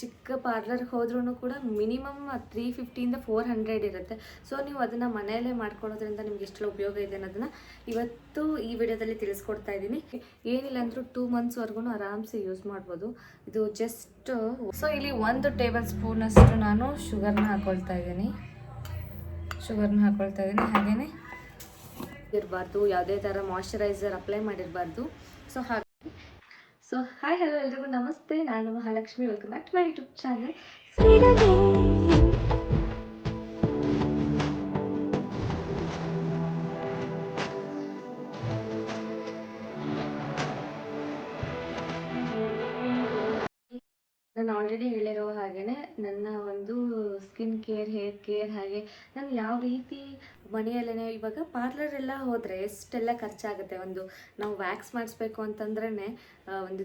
ಚಿಕ್ಕ ಪಾರ್ಲರ್ಗೆ ಹೋದ್ರೂ ಕೂಡ ಮಿನಿಮಮ್ ತ್ರೀ ಫಿಫ್ಟಿಯಿಂದ ಫೋರ್ ಹಂಡ್ರೆಡ್ ಇರುತ್ತೆ. ಸೊ ನೀವು ಅದನ್ನು ಮನೆಯಲ್ಲೇ ಮಾಡ್ಕೊಳ್ಳೋದ್ರಿಂದ ನಿಮ್ಗೆ ಎಷ್ಟೆಲ್ಲ ಉಪಯೋಗ ಇದೆ ಅನ್ನೋದನ್ನು ಇವತ್ತು ಈ ವಿಡಿಯೋದಲ್ಲಿ ತಿಳಿಸ್ಕೊಡ್ತಾ ಇದ್ದೀನಿ. ಏನಿಲ್ಲ ಅಂದರೂ ಟೂ ಮಂತ್ಸ್ವರೆಗೂ ಆರಾಮ್ಸೆ ಯೂಸ್ ಮಾಡ್ಬೋದು. ಇದು ಜಸ್ಟ್ ಸೊ ಇಲ್ಲಿ ಒಂದು ಟೇಬಲ್ ಸ್ಪೂನಷ್ಟು ನಾನು ಶುಗರ್ನ ಹಾಕ್ಕೊಳ್ತಾ ಇದ್ದೀನಿ. ಶುಗರ್ನ ಹಾಕ್ಕೊಳ್ತಾ ಇದ್ದೀನಿ. ಹಾಗೇ ಇರಬಾರ್ದು, ಯಾವುದೇ ಥರ ಮಾಯಿಶ್ಚರೈಸರ್ ಅಪ್ಲೈ ಮಾಡಿರಬಾರ್ದು. ಸೊ ಹಾಗೆ. ಸೊ ಹಾಯ್ ಹಲೋ ಎಲ್ರಿಗೂ. ನಮಸ್ತೆ. ನಾನು Mahalakshmi. Welcome back to my YouTube channel ನಾನು ಆಲ್ರೆಡಿ ಹೇಳಿರೋ ಹಾಗೆಯೇ ನನ್ನ ಒಂದು ಸ್ಕಿನ್ ಕೇರ್ ಹೇರ್ ಕೇರ್ ಹಾಗೆ ನಾನು ಯಾವ ರೀತಿ ಮನೆಯಲ್ಲೇ ಇವಾಗ ಪಾರ್ಲರ್ ಎಲ್ಲ ಹೋದರೆ ಎಷ್ಟೆಲ್ಲ ಖರ್ಚಾಗುತ್ತೆ ಒಂದು ನಾವು ವ್ಯಾಕ್ಸ್ ಮಾಡಿಸ್ಬೇಕು ಅಂತಂದ್ರೇ ಒಂದು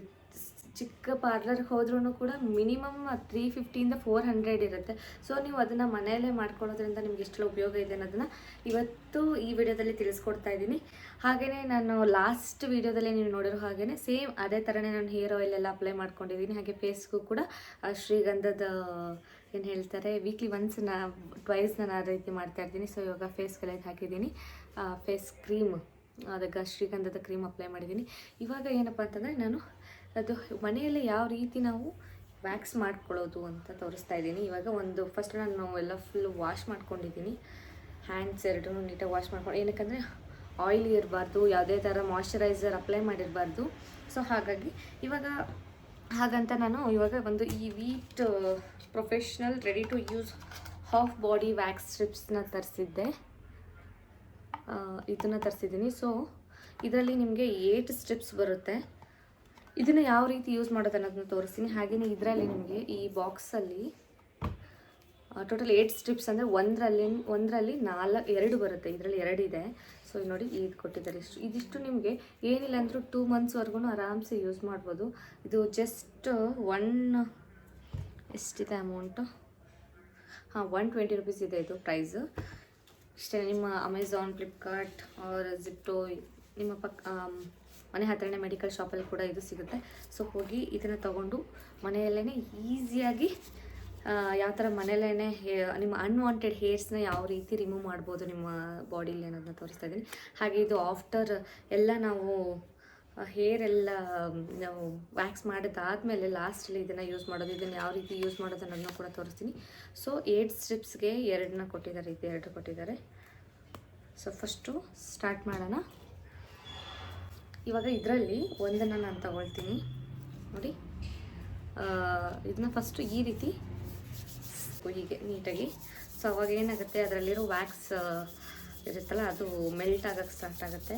ಚಿಕ್ಕ ಪಾರ್ಲರ್ಗೆ ಹೋದ್ರೂ ಕೂಡ ಮಿನಿಮಮ್ ತ್ರೀ ಫಿಫ್ಟಿಯಿಂದ ಫೋರ್ ಹಂಡ್ರೆಡ್ ಇರುತ್ತೆ. ಸೊ, ನೀವು ಅದನ್ನು ಮನೆಯಲ್ಲೇ ಮಾಡ್ಕೊಳ್ಳೋದ್ರಿಂದ ನಿಮ್ಗೆ ಎಷ್ಟು ಉಪಯೋಗ ಇದೆ ಅನ್ನೋದನ್ನು ಇವತ್ತು ಈ ವಿಡಿಯೋದಲ್ಲಿ ತಿಳಿಸ್ಕೊಡ್ತಾ ಇದ್ದೀನಿ. ಹಾಗೆಯೇ ನಾನು ಲಾಸ್ಟ್ ವಿಡಿಯೋದಲ್ಲಿ ನೀವು ನೋಡಿರೋ ಹಾಗೆಯೇ ಸೇಮ್ ಅದೇ ಥರನೇ ನಾನು ಹೇರ್ ಆಯಿಲ್ ಎಲ್ಲ ಅಪ್ಲೈ ಮಾಡ್ಕೊಂಡಿದ್ದೀನಿ. ಹಾಗೆ ಫೇಸ್ಗೂ ಕೂಡ ಶ್ರೀಗಂಧದ, ಏನು ಹೇಳ್ತಾರೆ, ವೀಕ್ಲಿ ಒನ್ಸ್ ನಾ ಟ್ವೈಸ್ ನಾನು ಆ ರೀತಿ ಮಾಡ್ತಾ ಇರ್ತೀನಿ. ಸೊ, ಇವಾಗ ಫೇಸ್ಗೆಲ್ಲ ಹಾಕಿದ್ದೀನಿ ಫೇಸ್ ಕ್ರೀಮ್, ಅದಕ್ಕೆ ಶ್ರೀಗಂಧದ ಕ್ರೀಮ್ ಅಪ್ಲೈ ಮಾಡಿದ್ದೀನಿ. ಇವಾಗ ಏನಪ್ಪ ಅಂತಂದರೆ ನಾನು ಅದು ಮನೆಯಲ್ಲೇ ಯಾವ ರೀತಿ ನಾವು ವ್ಯಾಕ್ಸ್ ಮಾಡ್ಕೊಳ್ಳೋದು ಅಂತ ತೋರಿಸ್ತಾ ಇದ್ದೀನಿ. ಇವಾಗ ಒಂದು ಫಸ್ಟ್ ನಾನು ಎಲ್ಲ ಫುಲ್ ವಾಶ್ ಮಾಡ್ಕೊಂಡಿದ್ದೀನಿ. ಹ್ಯಾಂಡ್ಸ್ ಎರಡೂ ನೀಟಾಗಿ ವಾಶ್ ಮಾಡ್ಕೊಂಡು, ಏನಕ್ಕಂದರೆ ಆಯಿಲ್ ಇರಬಾರ್ದು, ಯಾವುದೇ ಥರ ಮಾಯಿಶ್ಚರೈಸರ್ ಅಪ್ಲೈ ಮಾಡಿರಬಾರ್ದು. ಸೊ ಹಾಗಾಗಿ ಇವಾಗ ಹಾಗಂತ ನಾನು ಇವಾಗ ಒಂದು ಈ Veet professional ready to use half body wax ಸ್ಟ್ರಿಪ್ಸ್ನ ತರಿಸಿದ್ದೆ. ಇದನ್ನು ತರಿಸಿದ್ದೀನಿ. ಸೊ ಇದರಲ್ಲಿ ನಿಮಗೆ ಏಟ್ ಸ್ಟ್ರಿಪ್ಸ್ ಬರುತ್ತೆ. ಇದನ್ನು ಯಾವ ರೀತಿ ಯೂಸ್ ಮಾಡೋದು ಅನ್ನೋದನ್ನ ತೋರಿಸ್ತೀನಿ. ಹಾಗೆಯೇ ಇದರಲ್ಲಿ ನಿಮಗೆ ಈ ಬಾಕ್ಸಲ್ಲಿ ಟೋಟಲ್ ಏಯ್ಟ್ ಸ್ಟ್ರಿಪ್ಸ್ ಅಂದರೆ ಒಂದರಲ್ಲಿ ಒಂದರಲ್ಲಿ ನಾಲ್ಕು, ಎರಡು ಬರುತ್ತೆ. ಇದರಲ್ಲಿ ಎರಡಿದೆ ಸೊ ಇಲ್ಲಿ ನೋಡಿ ಇದು ಕೊಟ್ಟಿದ್ದಾರೆ ಇಷ್ಟು. ಇದಿಷ್ಟು ನಿಮಗೆ ಏನಿಲ್ಲ ಅಂದರೂ ಟೂ ಮಂತ್ಸ್ವರೆಗೂ ಆರಾಮ್ಸೆ ಯೂಸ್ ಮಾಡ್ಬೋದು. ಇದು ಜಸ್ಟ್ ಒನ್ ಎಷ್ಟಿದೆ ಅಮೌಂಟು ಹಾಂ ಒನ್ ಟ್ವೆಂಟಿ ರುಪೀಸ್ ಇದೆ ಇದು ಪ್ರೈಸು ಇಷ್ಟೇ ನಿಮ್ಮ ಅಮೆಝಾನ್ ಫ್ಲಿಪ್ಕಾರ್ಟ್ ಆರ್ ಜಿಪ್ಟೋ ನಿಮ್ಮ ಪಕ್ಕ ಮನೆ ಹತ್ರನೇ ಮೆಡಿಕಲ್ ಶಾಪಲ್ಲಿ ಕೂಡ ಇದು ಸಿಗುತ್ತೆ. ಸೊ ಹೋಗಿ ಇದನ್ನು ತಗೊಂಡು ಮನೆಯಲ್ಲೇ ಈಸಿಯಾಗಿ ಯಾವ ಥರ ಮನೆಯಲ್ಲೇ ನಿಮ್ಮ ಅನ್ವಾಂಟೆಡ್ ಹೇರ್ಸ್ನ ಯಾವ ರೀತಿ ರಿಮೂವ್ ಮಾಡ್ಬೋದು ನಿಮ್ಮ ಬಾಡಿಲಿ ಅನ್ನೋದನ್ನ ತೋರಿಸ್ತಾ ಇದ್ದೀನಿ. ಹಾಗೆ ಇದು ಆಫ್ಟರ್ ಎಲ್ಲ ನಾವು ಹೇರ್ ಎಲ್ಲ ನಾವು ವ್ಯಾಕ್ಸ್ ಮಾಡಿದಾದ್ಮೇಲೆ ಲಾಸ್ಟಲ್ಲಿ ಇದನ್ನು ಯೂಸ್ ಮಾಡೋದು, ಇದನ್ನು ಯಾವ ರೀತಿ ಯೂಸ್ ಮಾಡೋದು ಅನ್ನೋದನ್ನ ಕೂಡ ತೋರಿಸ್ತೀನಿ. ಸೊ ಏಟ್ ಸ್ಟ್ರಿಪ್ಸ್ಗೆ ಎರಡನ್ನ ಕೊಟ್ಟಿದ್ದಾರೆ, ಇದು ಎರಡು ಕೊಟ್ಟಿದ್ದಾರೆ. ಸೊ ಫಸ್ಟು ಸ್ಟಾರ್ಟ್ ಮಾಡೋಣ. ಇವಾಗ ಇದರಲ್ಲಿ ಒಂದನ್ನು ನಾನು ತಗೊಳ್ತೀನಿ. ನೋಡಿ. ಇದನ್ನ ಫಸ್ಟು ಈ ರೀತಿ ಹೀಗೆ ನೀಟಾಗಿ. ಸೊ ಅವಾಗ ಏನಾಗುತ್ತೆ? ಅದರಲ್ಲಿರೋ ವ್ಯಾಕ್ಸ್ ಇರುತ್ತಲ್ಲ, ಅದು ಮೆಲ್ಟ್ ಆಗೋಕ್ಕೆ ಸ್ಟಾರ್ಟ್ ಆಗುತ್ತೆ.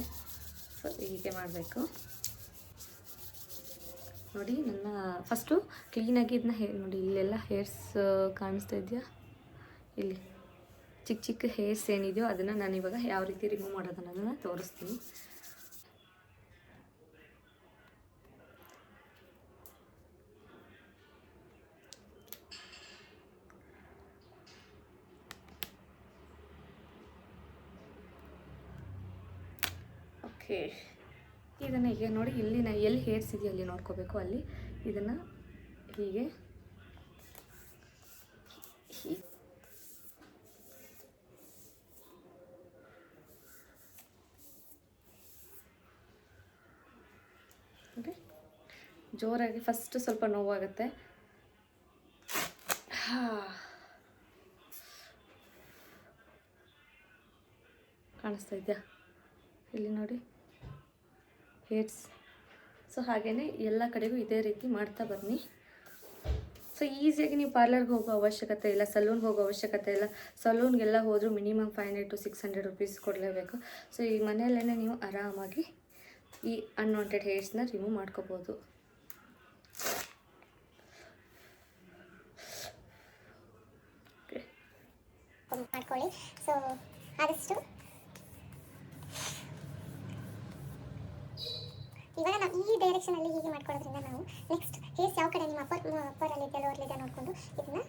ಸೊ ಹೀಗೆ ಮಾಡಬೇಕು. ನೋಡಿ, ನನ್ನ ಫಸ್ಟು ಕ್ಲೀನಾಗಿ ಇದನ್ನ ಹೇ ನೋಡಿ, ಇಲ್ಲೆಲ್ಲ ಹೇರ್ಸ್ ಕಾಣಿಸ್ತಾ ಇದೆಯಾ? ಇಲ್ಲಿ. ಚಿಕ್ಕ ಚಿಕ್ಕ ಹೇರ್ಸ್ ಏನಿದೆಯೋ, ಅದನ್ನು ನಾನು ಇವಾಗ ಯಾವ ರೀತಿ ರಿಮೂವ್ ಮಾಡೋದನ್ನ ತೋರಿಸ್ತೀನಿ. ಓಕೆ. ಇದನ್ನು ಈಗ ನೋಡಿ ಇಲ್ಲಿ ನಾ ಎಲ್ಲಿ ಹೇರ್ಸ್ ಇದೆಯೋ ಅಲ್ಲಿ ನೋಡ್ಕೋಬೇಕು. ಅಲ್ಲಿ ಇದನ್ನು ಹೀಗೆ ಓಕೆ. ಜೋರಾಗಿ ಫಸ್ಟ್ ಸ್ವಲ್ಪ ನೋವಾಗುತ್ತೆ. ಕಾಣಿಸ್ತಾ ಇದೆಯಾ? ಇಲ್ಲಿ ನೋಡಿ. ಹೇರ್ಸ್ ಸೊ ಹಾಗೆಯೇ ಎಲ್ಲ ಕಡೆಗೂ ಇದೇ ರೀತಿ ಮಾಡ್ತಾ ಬನ್ನಿ. ಸೊ ಈಸಿಯಾಗಿ ನೀವು ಪಾರ್ಲರ್ಗೆ ಹೋಗೋ ಅವಶ್ಯಕತೆ ಇಲ್ಲ ಸಲೂನ್ಗೆ ಹೋಗೋ ಅವಶ್ಯಕತೆ ಇಲ್ಲ. ಸಲೂನ್ಗೆಲ್ಲ ಹೋದರೂ minimum five hundred to six hundred rupees ಕೊಡಲೇಬೇಕು. ಸೊ ಈ ಮನೆಯಲ್ಲೇ ನೀವು ಆರಾಮಾಗಿ ಈ ಅನ್ವಾಂಟೆಡ್ ಹೇರ್ಸ್ನ ರಿಮೂವ್ ಮಾಡ್ಕೋಬೋದು. ಮಾಡ್ಕೊಳ್ಳಿ ಸೊ ಆದಷ್ಟು ಇವಾಗ ನಾವು ಈ ಡೈರೆಕ್ಷನಲ್ಲಿ ಹೀಗೆ ಮಾಡ್ಕೊಳ್ಳೋದ್ರಿಂದ ನಾವು ನೆಕ್ಸ್ಟ್ ಕೇಸ್ ಯಾವ ಕಡೆ ನಿಮ್ಮ ಅಪ್ಪರ್ ಅಪ್ಪರಲ್ಲಿ ಇದೆಯಲ್ಲ ಇದೆ ನೋಡಿಕೊಂಡು ಇದನ್ನ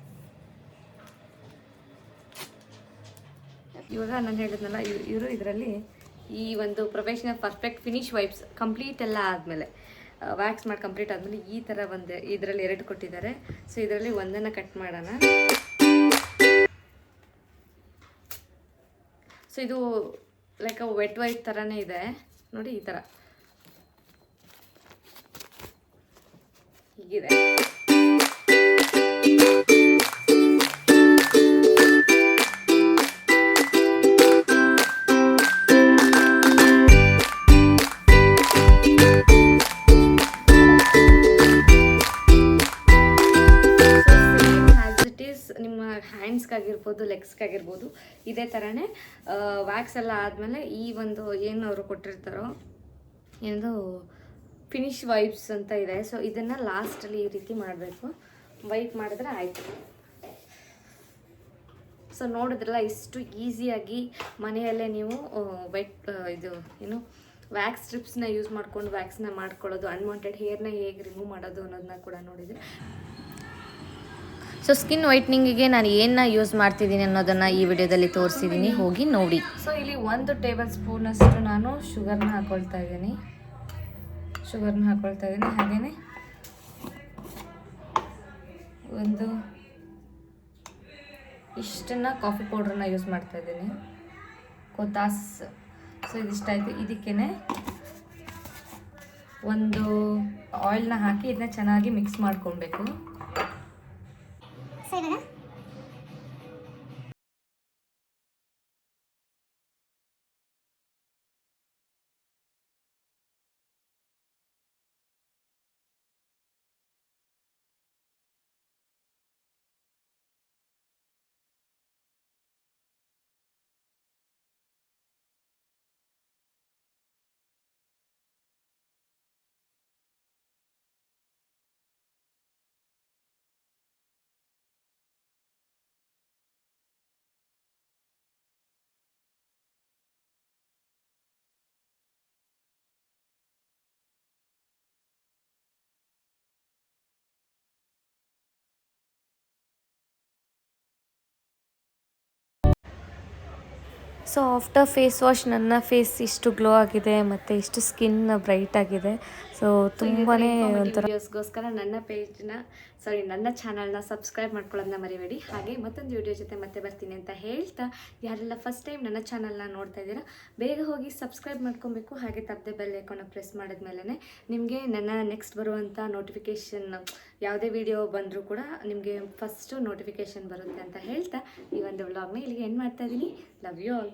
ಇವಾಗ ನಾನು ಹೇಳಿದ್ನಲ್ಲ, ಇವರು ಇದರಲ್ಲಿ ಈ ಒಂದು professional perfect finish wipes complete ಎಲ್ಲ ಆದಮೇಲೆ ವ್ಯಾಕ್ಸ್ ಮಾಡಿ ಕಂಪ್ಲೀಟ್ ಆದಮೇಲೆ ಈ ಥರ ಒಂದು ಇದರಲ್ಲಿ ಎರಡು ಕೊಟ್ಟಿದ್ದಾರೆ. ಸೊ ಇದರಲ್ಲಿ ಒಂದನ್ನು ಕಟ್ ಮಾಡೋಣ. ಸೊ ಇದು ಲೈಕ್ ವೆಟ್ ವೈಟ್ ಥರನೇ ಇದೆ. ನೋಡಿ ಈ ಥರ ನಿಮ್ಮ ಹ್ಯಾಂಡ್ಸ್ಗಾಗಿರ್ಬೋದು ಲೆಗ್ಸ್ಗಾಗಿರ್ಬೋದು ಇದೇ ಥರನೇ ವ್ಯಾಕ್ಸ್ ಎಲ್ಲ ಆದಮೇಲೆ ಈ ಒಂದು ಏನು ಅವರು ಕೊಟ್ಟಿರ್ತಾರೋ ಏನದು ಫಿನಿಶ್ ವೈಪ್ಸ್ ಅಂತ ಇದೆ. ಸೊ ಇದನ್ನು ಲಾಸ್ಟಲ್ಲಿ ಈ ರೀತಿ ಮಾಡಬೇಕು. ವೈಪ್ ಮಾಡಿದ್ರೆ ಆಯಿತು. ಸೊ ನೋಡಿದ್ರಲ್ಲ, ಇಷ್ಟು ಈಸಿಯಾಗಿ ಮನೆಯಲ್ಲೇ ನೀವು ವೆಟ್ ಇದು, ಏನು ವ್ಯಾಕ್ಸ್ ಸ್ಟ್ರಿಪ್ಸ್ನ ಯೂಸ್ ಮಾಡ್ಕೊಂಡು ವ್ಯಾಕ್ಸ್ನ ಮಾಡ್ಕೊಳ್ಳೋದು ಅನ್ವಾಂಟೆಡ್ ಹೇರ್ನ ಹೇಗೆ ರಿಮೂವ್ ಮಾಡೋದು ಅನ್ನೋದನ್ನ ಕೂಡ ನೋಡಿದರೆ ಸೊ ಸ್ಕಿನ್ ವೈಟ್ನಿಂಗಿಗೆ ನಾನು ಏನನ್ನ ಯೂಸ್ ಮಾಡ್ತಿದ್ದೀನಿ ಅನ್ನೋದನ್ನು ಈ ವಿಡಿಯೋದಲ್ಲಿ ತೋರಿಸಿದ್ದೀನಿ. ಹೋಗಿ ನೋಡಿ. ಸೊ ಇಲ್ಲಿ ಒಂದು ಟೇಬಲ್ ಸ್ಪೂನಷ್ಟು ನಾನು ಶುಗರ್ನ ಹಾಕೊಳ್ತಾ ಇದ್ದೀನಿ. ಶುಗರ್ನ ಹಾಕೊಳ್ತಾ ಇದ್ದೀನಿ ಹಾಗೇ ಒಂದು ಇಷ್ಟನ್ನು ಕಾಫಿ ಪೌಡ್ರನ್ನ ಯೂಸ್ ಮಾಡ್ತಾ ಇದ್ದೀನಿ ಕೊತಾಸ್. ಸೊ ಇದಿಷ್ಟಾಯಿತು ಇದಕ್ಕೇ ಒಂದು ಆಯಿಲ್ನ ಹಾಕಿ ಇದನ್ನ ಚೆನ್ನಾಗಿ ಮಿಕ್ಸ್ ಮಾಡ್ಕೊಬೇಕು ಸೊ ಆಫ್ಟರ್ ಫೇಸ್ ವಾಶ್ ನನ್ನ ಫೇಸ್ ಇಷ್ಟು ಗ್ಲೋ ಆಗಿದೆ ಮತ್ತು ಇಷ್ಟು ಸ್ಕಿನ್ ಬ್ರೈಟ್ ಆಗಿದೆ. ಸೊ ತುಂಬಾ ಒಂಥರ ವಿಡಿಯೋಸ್ಗೋಸ್ಕರ ನನ್ನ ಪೇಜ್ನ ಸಾರಿ ನನ್ನ ಚಾನಲ್ನ ಸಬ್ಸ್ಕ್ರೈಬ್ ಮಾಡ್ಕೊಳ್ಳೋದನ್ನ ಮರಿಬೇಡಿ. ಹಾಗೆ ಮತ್ತೊಂದು ವಿಡಿಯೋ ಜೊತೆ ಮತ್ತೆ ಬರ್ತೀನಿ ಅಂತ ಹೇಳ್ತಾ ಯಾರೆಲ್ಲ ಫಸ್ಟ್ ಟೈಮ್ ನನ್ನ ಚಾನಲ್ನ ನೋಡ್ತಾ ಇದ್ದೀರಾ ಬೇಗ ಹೋಗಿ ಸಬ್ಸ್ಕ್ರೈಬ್ ಮಾಡ್ಕೊಬೇಕು. ಹಾಗೆ ತಪ್ಪದೆ ಬೆಲ್ ಐಕಾನ ಪ್ರೆಸ್ ಮಾಡಿದ್ಮೇಲೆ ನಿಮಗೆ ನನ್ನ ನೆಕ್ಸ್ಟ್ ಬರುವಂಥ ನೋಟಿಫಿಕೇಷನ್ ಯಾವುದೇ ವಿಡಿಯೋ ಬಂದರೂ ಕೂಡ ನಿಮಗೆ ಫಸ್ಟು ನೋಟಿಫಿಕೇಷನ್ ಬರುತ್ತೆ ಅಂತ ಹೇಳ್ತಾ ಈ ಒಂದು ವ್ಲಾಗ್ನ ಇಲ್ಲಿಗೆ ಏನು ಮಾಡ್ತಾ ಇದ್ದೀನಿ ಲವ್ ಯು ಆಲ್